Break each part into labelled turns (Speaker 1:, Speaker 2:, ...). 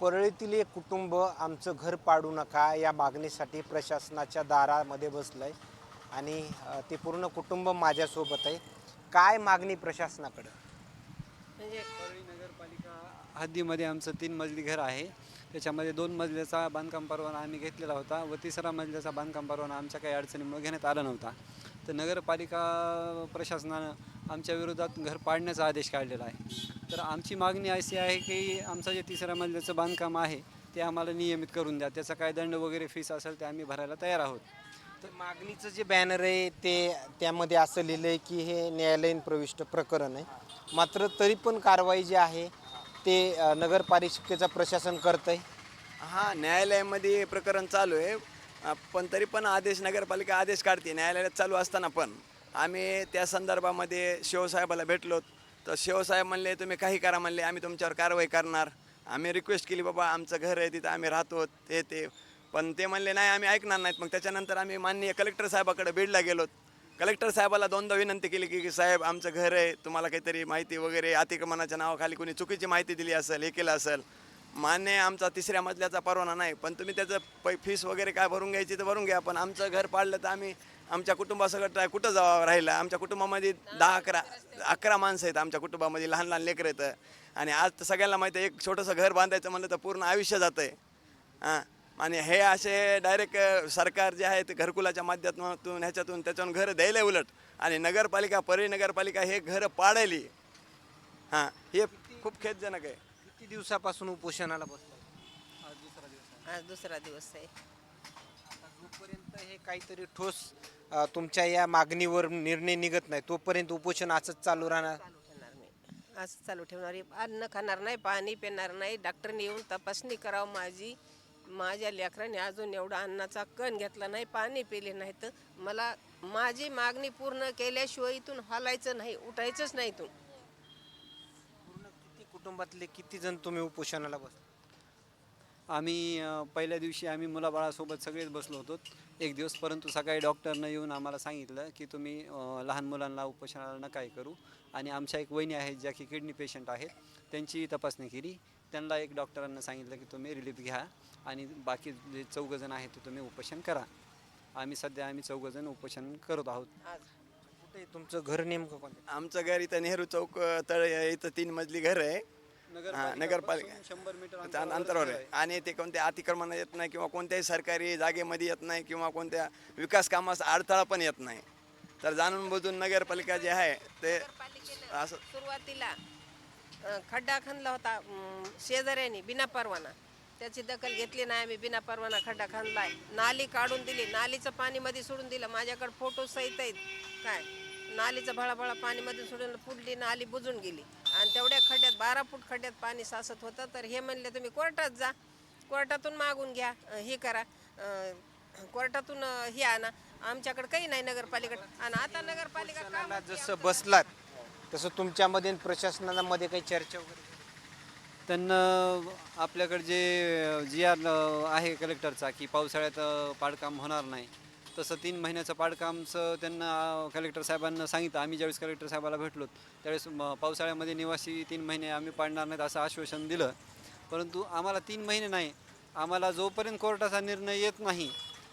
Speaker 1: परळीतील एक कुटुंब आमचं घर पाडू नका या मागणीसाठी प्रशासनाच्या दारामध्ये बसलं आहे आणि ते पूर्ण कुटुंब माझ्यासोबत आहे. काय मागणी प्रशासनाकडं?
Speaker 2: म्हणजे
Speaker 3: परळी नगरपालिका हद्दीमध्ये आमचं तीन मजली घर आहे. त्याच्यामध्ये दोन मजल्याचा बांधकाम परवाना आम्ही घेतलेला होता व तिसरा मजल्याचा बांधकाम परवाना आमच्या काही अडचणीमुळे घेण्यात आला नव्हता. तर नगरपालिका प्रशासनानं आमच्या विरोधात घर पाडण्याचा आदेश काढलेला आहे. तर आमची मागणी अशी आहे की आमचं जे तिसऱ्या मजल्याचं बांधकाम आहे ते आम्हाला नियमित करून द्या. त्याचा काय दंड वगैरे फीस असेल ते आम्ही भरायला तयार आहोत.
Speaker 1: तर मागणीचं जे बॅनर आहे ते त्यामध्ये असं लिहिलं आहे की हे न्यायालयीन प्रविष्ट प्रकरण आहे. मात्र तरी पण कारवाई जी आहे ते नगरपालिकेचं प्रशासन करतं आहे
Speaker 4: हां न्यायालयामध्ये प्रकरण चालू आहे. पण तरी पण आदेश नगरपालिका आदेश काढते. न्यायालयात चालू असताना पण. आम्ही त्या संदर्भामध्ये शिवसाहेबाला भेटलो. तर शिवसाहेब म्हणले तुम्ही काही करा म्हणले आम्ही तुमच्यावर कारवाई करणार. आम्ही रिक्वेस्ट केली बाबा आमचं घर आहे तिथं आम्ही राहतो ते ते. पण ते म्हणले नाही आम्ही ऐकणार नाहीत. मग त्याच्यानंतर आम्ही माननीय कलेक्टर साहेबाकडे बीडला गेलो. कलेक्टर साहेबाला दोनदा विनंती केली की की साहेब आमचं घर आहे तुम्हाला काहीतरी माहिती वगैरे अतिक्रमणाच्या नावाखाली कोणी चुकीची माहिती दिली असेल हे केलं असेल. मान्य आहे, आमचा तिसऱ्या मजल्याचा परवाना नाही पण तुम्ही त्याचं पै फीस वगैरे काय भरून घ्यायची तर भरून घ्या पण आमचं घर पाडलं तर आम्ही आमच्या कुटुंबासकट कुठं जावं राहिलं? आमच्या कुटुंबामध्ये दहा अकरा अकरा माणसं आहेत आमच्या कुटुंबामध्ये लहान लहान लेकरं आहेत. आणि आज तर सगळ्यांना माहिती आहे एक छोटंसं घर बांधायचं म्हणलं तर पूर्ण आयुष्य जातं आहे हां. आणि हे असे डायरेक्ट सरकार जे आहे ते घरकुलाच्या माध्यमातून ह्याच्यातून त्याच्यातून घरं द्यायला उलट. आणि नगरपालिका परळी नगरपालिका हे घरं पाडायली. हां. हे खूप खेदजनक आहे.
Speaker 1: दिवसापासून उपोषणाला बसलं?
Speaker 2: आज दुसरा दिवस आहे.
Speaker 1: आता जोपर्यंत हे काहीतरी ठोस अ, तुमच्या या मागणीवर निर्णय निघत नाही तोपर्यंत उपोषण असंच चालू राहणार?
Speaker 2: चालू ठेवणार मी असं चालू ठेवणार आहे. अन्न खाणार नाही पाणी पिणार नाही डॉक्टरने येऊन तपासणी करावं माझी. माझ्या लेकराने अजून एवढा अन्नाचा कण घेतला नाही पाणी पिले नाही तर मला माझी मागणी पूर्ण केल्याशिवाय इथून हलायचं नाही उठायचंच नाही इथून.
Speaker 1: कुटुंबातले किती जण तुम्ही उपोषणाला बस
Speaker 3: आम्ही अ, पहिल्या दिवशी आम्ही मुलाबाळासोबत सगळेच बसलो होतो. एक दिवस परंतु सकाळी डॉक्टरनं येऊन आम्हाला सांगितलं की तुम्ही अ, लहान मुलांना उपोषणाला नका हे करू. आणि आमच्या एक वहिनी आहेत ज्या की किडनी पेशंट आहेत त्यांची तपासणी केली. त्यांना एक डॉक्टरांना सांगितलं की तुम्ही रिलीफ घ्या आणि बाकी जे चौघजण आहेत ते तुम्ही उपोषण करा. आम्ही सध्या आम्ही चौघजण उपोषण करत आहोत.
Speaker 2: आज
Speaker 1: कुठे? तुमचं घर नेमकं कोणतं?
Speaker 4: आमचं घर इथं नेहरू चौक तळ इथं तीन मजली घर आहे. हां नगरपालिका.
Speaker 3: शंभर मीटर
Speaker 4: त्या अंतरावर आहे. आणि ते कोणत्या अतिक्रमण येत नाही किंवा कोणत्याही सरकारी जागेमध्ये येत नाही किंवा कोणत्या विकास कामाचा अडथळा पण येत नाही. तर जाणून बुजून नगरपालिका जे आहे ते
Speaker 2: नगरपालिकेनं
Speaker 4: असं
Speaker 2: सुरुवातीला अं, खड्डा खणला होता अं, शेजाऱ्यांनी बिना परवाना. त्याची दखल घेतली नाही आम्ही बिना परवाना खड्डा खणलाय. नाली काढून दिली नालीचं पाणी मध्ये सोडून दिलं. माझ्याकडे फोटो सहित आहेत. काय? नालीचं भळाभळा पाणी मध्ये सोडून फुटली नाली बुजून गेली. आणि तेवढ्या खड्ड्यात बारा फूट खड्ड्यात पाणी साचत होतं. तर हे म्हणले तुम्ही कोर्टात जा. कोर्टातून मागून घ्या. हे करा. कोर्टातून हे आणा. आमच्याकडे काही नाही नगरपालिकेत. आणि आता नगरपालिका का
Speaker 1: जसं बसलात तसं तुमच्यामध्ये आणि प्रशासनामध्ये काही चर्चा वगैरे
Speaker 3: त्यांना आपल्याकडे जे जी आर आहे कलेक्टरचा की पावसाळ्यात पाडकाम होणार नाही. तसं तीन महिन्याचं पाडकामचं त्यांना कलेक्टर साहेबांना सांगितलं. आम्ही ज्यावेळेस कलेक्टर साहेबाला भेटलो त्यावेळेस पावसाळ्यामध्ये निवासी तीन महिने आम्ही पाडणार नाहीत असं आश्वासन दिलं. परंतु आम्हाला तीन महिने नाही. आम्हाला जोपर्यंत कोर्टाचा निर्णय येत नाही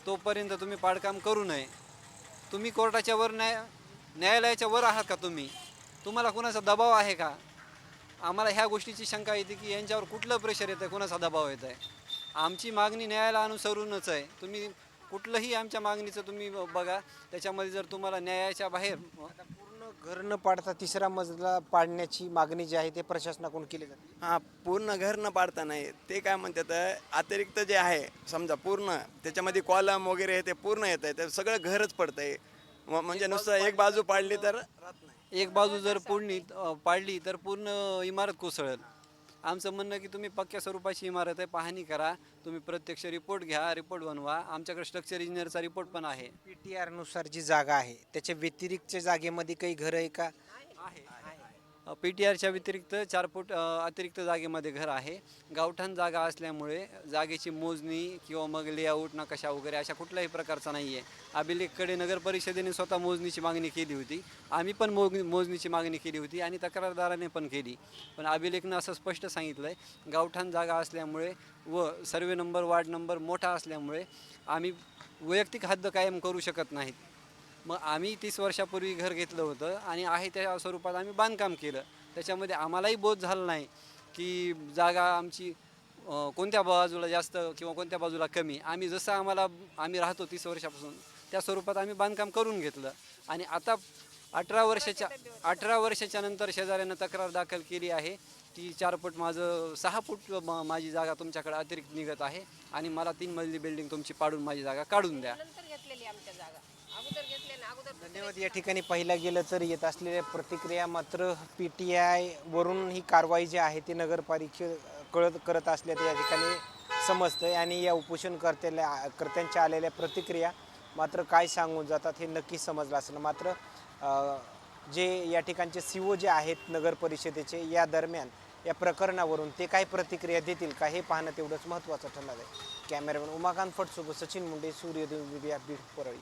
Speaker 3: तोपर्यंत तुम्ही पाडकाम करू नये. तुम्ही कोर्टाच्या वर न्याय न्यायालयाच्या वर आहात का तुम्ही? तुम्हाला कुणाचा दबाव आहे का? आम्हाला ह्या गोष्टीची शंका येते की यांच्यावर कुठलं प्रेशर येतं आहे कुणाचा दबाव येत आहे आमची मागणी न्यायालया अनुसरूनच आहे. तुम्ही कुठलंही आमच्या मागणीचं तुम्ही बघा. त्याच्यामध्ये जर तुम्हाला न्यायाच्या बाहेर
Speaker 1: पूर्ण घर न पाडता तिसरा मजला पाडण्याची मागणी जी आहे ते प्रशासनाकडून केली जाते.
Speaker 4: हां पूर्ण घर न पाडता नाही. ते काय म्हणतात अतिरिक्त जे आहे समजा पूर्ण त्याच्यामध्ये कॉलम वगैरे ते पूर्ण येत आहे. ते सगळं घरच पडतं आहे. म्हणजे नुसतं एक बाजू पाडली तर राहत नाही.
Speaker 3: एक बाजू जर पुढणी अ, पाडली तर पूर्ण इमारत कोसळेल. आमचं म्हणणं की तुम्ही पक्क्या स्वरूपाची इमारत आहे पाहणी करा. तुम्ही प्रत्यक्ष रिपोर्ट घ्या रिपोर्ट बनवा. आमच्याकडे स्ट्रक्चर इंजिनियरचा रिपोर्ट पण आहे.
Speaker 1: पी टी आरनुसार जी जागा आहे त्याच्या व्यतिरिक्तच्या जागेमध्ये काही घर आहे का?
Speaker 3: पी टी आरच्या व्यतिरिक्त चार फूट अतिरिक्त जागेमध्ये घर आहे. गावठाण जागा असल्यामुळे जागेची मोजणी किंवा मग लेआउट नकाशा वगैरे अशा कुठल्याही प्रकारचा नाही आहे. अभिलेखकडे नगर परिषदेने स्वतः मोजणीची मागणी केली होती. आम्ही पण मोग मोजणीची मागणी केली होती आणि तक्रारदाराने पण केली. पण अभिलेखनं असं स्पष्ट सांगितलं आहे गावठाण जागा असल्यामुळे व सर्वे नंबर वार्ड नंबर मोठा असल्यामुळे आम्ही वैयक्तिक हद्द कायम करू शकत नाहीत. मग आम्ही तीस वर्षापूर्वी घर घेतलं होतं आणि आहे त्या स्वरूपात आम्ही बांधकाम केलं. त्याच्यामध्ये आम्हालाही बोध झाला नाही की जागा आमची कोणत्या बाजूला जास्त किंवा कोणत्या बाजूला कमी. आम्ही जसं आम्हाला आम्ही राहतो तीस वर्षापासून त्या स्वरूपात आम्ही बांधकाम करून घेतलं. आणि आता अठरा वर्षाच्या अठरा वर्षाच्या नंतर शेजाऱ्यानं तक्रार दाखल केली आहे की चार फूट माझं सहा फूट म- माझी जागा तुमच्याकडे अतिरिक्त निघत आहे आणि मला तीन मजली बिल्डिंग तुमची पाडून माझी जागा काढून द्या.
Speaker 1: धन्यवाद. या ठिकाणी पाहिलं गेलं तर येत असलेल्या प्रतिक्रिया मात्र पी टी आयवरून ही कारवाई जी आहे ती नगरपालिके कळत करत असल्याचं या ठिकाणी समजतंय आणि या उपोषणकर्त्याला कर्त्यांच्या आलेल्या प्रतिक्रिया मात्र काय सांगून जातात हे नक्की समजलं असलं. मात्र जे या ठिकाणचे सी ओ जे आहेत नगर परिषदेचे या दरम्यान या प्रकरणावरून ते काय प्रतिक्रिया देतील का हे पाहणं तेवढंच महत्त्वाचं ठरणार आहे. कॅमेरामॅन उमाकांत फटसोबत सचिन मुंडे सूर्यदेव विद्या बीड परळी.